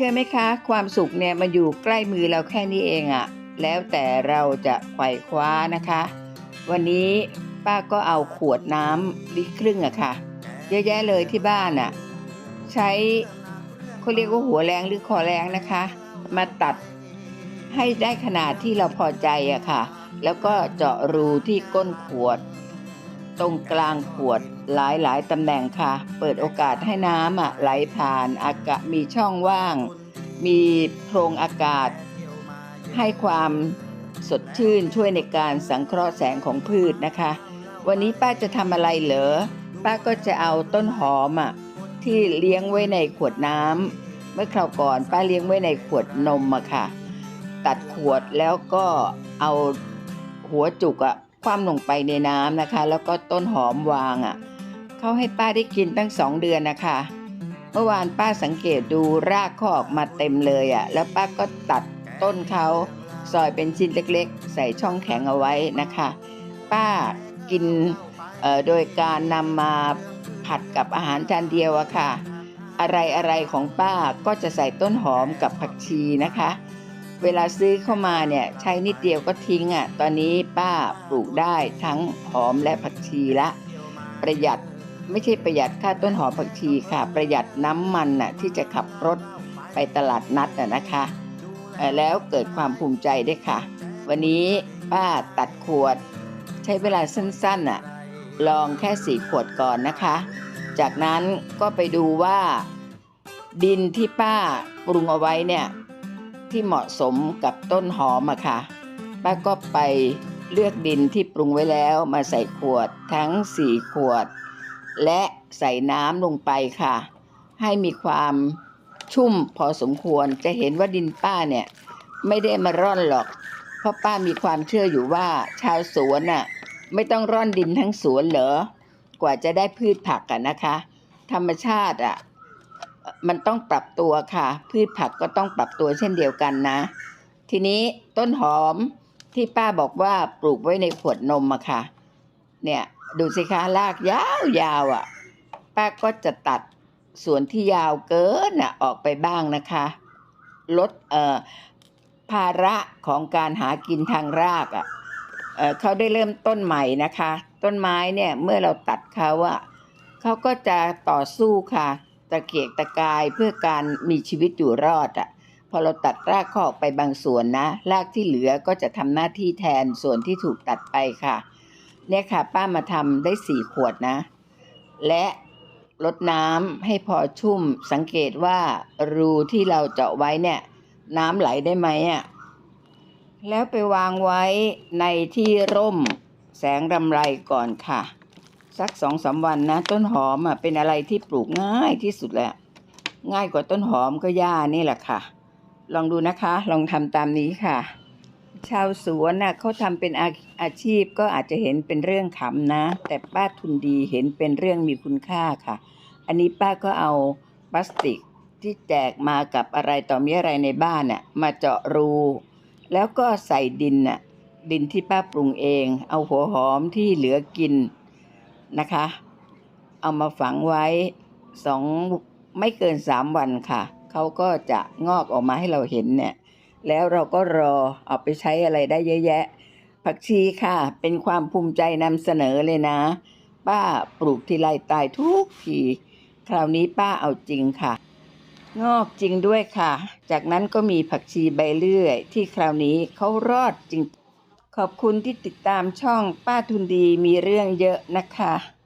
ชื่อไหมคะ ความสุขเนี่ยมาอยู่ใกล้มือเราแค่นี้เองอะแล้วแต่เราจะไขว่คว้านะคะ วันนี้ป้าก็เอาขวดน้ำลิตรครึ่งอะค่ะ เยอะแยะเลยที่บ้านอะใช้เขาเรียกว่าหัวแรงหรือคอแรงนะคะ มาตัดให้ได้ขนาดที่เราพอใจอะค่ะ แล้วก็เจาะรูที่ก้นขวด ตรงกลางขวดหลายหลายๆตำแหน่งค่ะ เปิดโอกาสให้น้ำอะไหลผ่านอากาศมีช่องว่าง มีโพรงอากาศ ให้ความสดชื่นช่วยในการสังเคราะห์แสงของพืชนะคะ วันนี้ป้าจะทำอะไรเหรอป้าก็จะเอาต้นหอมอะที่เลี้ยงไว้ในขวดน้ำเมื่อคราวก่อนป้าเลี้ยงไว้ในขวดนมอะค่ะ ตัดขวดแล้วก็เอาหัวจุกอะ ว่ำลงไปในน้ำนะคะ แล้วก็ต้นหอมวางอะเขาให้ป้าได้กินตั้งสองเดือนนะคะ เมื่อวานป้าสังเกตดูรากเขาออกมาเต็มเลยอะแล้วป้าก็ตัดต้นเขาซอยเป็นชิ้นเล็กๆ ใส่ช่องแข็งเอาไว้นะคะ ป้ากินโดยการนำมาผัดกับอาหารจานเดียวอะค่ะ อะไรอะไรๆของป้าก็จะใส่ต้นหอมกับผักชีนะคะ เวลาซื้อเข้ามาเนี่ยใช้นิดเดียวก็ทิ้งอะ่ะ ตอนนี้ป้าปลูกได้ทั้งหอมและผักชีละ ประหยัดไม่ใช่ประหยัดค่าต้นหอมผักชีค่ะ ประหยัดน้ำมันน่ะที่จะขับรถไปตลาดนัดน่ะนะคะ แล้วเกิดความภูมิใจด้วยค่ะ วันนี้ป้าตัดขวด ใช้เวลาสั้นๆน่ะลองแค่สี่ขวดก่อนนะคะ จากนั้นก็ไปดูว่า ดินที่ป้าปรุงเอาไว้เนี่ย ที่เหมาะสมกับต้นหอมอะค่ะ ป้าก็ไปเลือกดินที่ปรุงไว้แล้วมาใส่ขวดทั้ง 4 ขวด และใส่น้ำลงไปค่ะ ให้มีความชุ่มพอสมควรจะเห็นว่าดินป้าเนี่ย ไม่ได้มาร่อนหรอก เพราะป้ามีความเชื่ออยู่ว่าชาวสวนน่ะไม่ต้องร่อนดินทั้งสวนเหรอกว่าจะได้พืชผักกันนะคะ ธรรมชาติอะ มันต้องปรับตัวค่ะ พืชผักก็ต้องปรับตัวเช่นเดียวกันนะ ทีนี้ต้นหอมที่ป้าบอกว่าปลูกไว้ในขวดนมอะค่ะ เนี่ยดูสิคะรากยาวยาวอะป้าก็จะตัดส่วนที่ยาวเกินอะออกไปบ้างนะคะ ลดเอ่อภาระของการหากินทางรากอะเอเขาได้เริ่มต้นใหม่นะคะ ต้นไม้เนี่ยเมื่อเราตัดเขาอะเขาก็จะต่อสู้ค่ะ ตะเกียกตะกายเพื่อการมีชีวิตอยู่รอดอะ่ะพอเราตัดรากขาออกไปบางส่วนนะ รากที่เหลือก็จะทำหน้าที่แทนส่วนที่ถูกตัดไปค่ะ เนี่ยค่ะ ป้ามาทำได้สี่ขวดนะ และลดน้ำให้พอชุ่มสังเกตว่ารูที่เราเจาะไว้เนี่ย น้ำไหลได้ไหมอะแล้วไปวางไว้ในที่ร่มแสงรำไรก่อนค่ะ สักสองสามวันนะ ต้นหอมอะเป็นอะไรที่ปลูกง่ายที่สุดแหละง่ายกว่าต้นหอมก็หญ้านี่แหละค่ะ ลองดูนะคะ ลองทำตามนี้ค่ะ ชาวสวนน่ะเขาทำเป็นอาอาชีพก็อาจจะเห็นเป็นเรื่องขำนะ แต่ป้าทุนดีเห็นเป็นเรื่องมีคุณค่าค่ะ อันนี้ป้าก็เอาพลาสติกที่แจกมากับอะไรต่อมีอะไรในบ้านน่ะมาเจาะรู แล้วก็ใส่ดินน่ะดินที่ป้าปรุงเอง เอาหัวหอมที่เหลือกิน นะคะ เอามาฝังไว้สองไม่เกินสามวันค่ะ เขาก็จะงอกออกมาให้เราเห็นเนี่ย แล้วเราก็รอเอาไปใช้อะไรได้เยอะแยะ ผักชีค่ะ เป็นความภูมิใจนำเสนอเลยนะ ป้าปลูกทีไรตายทุกที คราวนี้ป้าเอาจริงค่ะ งอกจริงด้วยค่ะ จากนั้นก็มีผักชีใบเลื่อย ที่คราวนี้เขารอดจริง ขอบคุณที่ติดตามช่องป้าทุนดีมีเรื่องเยอะนะคะ